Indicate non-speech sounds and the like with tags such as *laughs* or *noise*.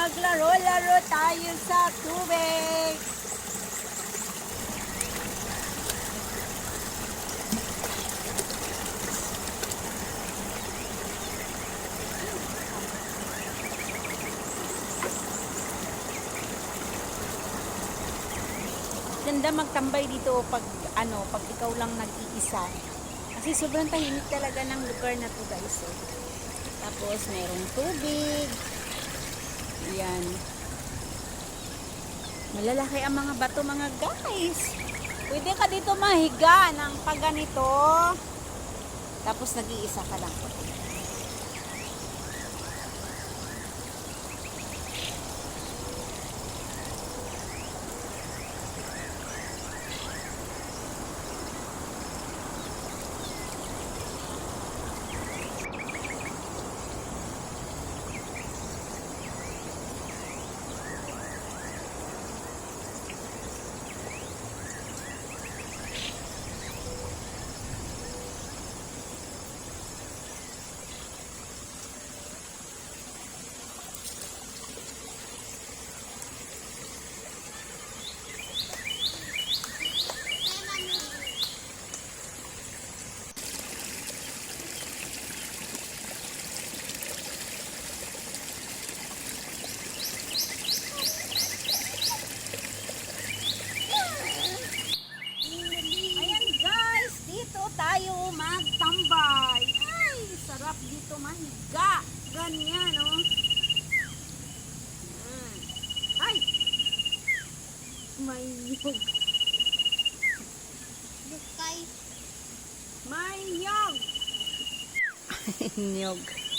Maglaro-laro tayo sa tubig. Ganda magtambay dito pag ano, pag ikaw lang nag-iisa. Kasi sobrang tahimik talaga ng lugar na to guys. Eh. Tapos merong tubig. Yan. Malalaki ang mga bato mga guys. Pwede ka dito mahiga ng pag ganito. Tapos nag-iisa ka lang. Ayan guys, dito tayo magtambay. Ay, sarap dito mahiga. Ganyan, oh. Mm. Ay! May nyog. Bukay. May nyog. *laughs*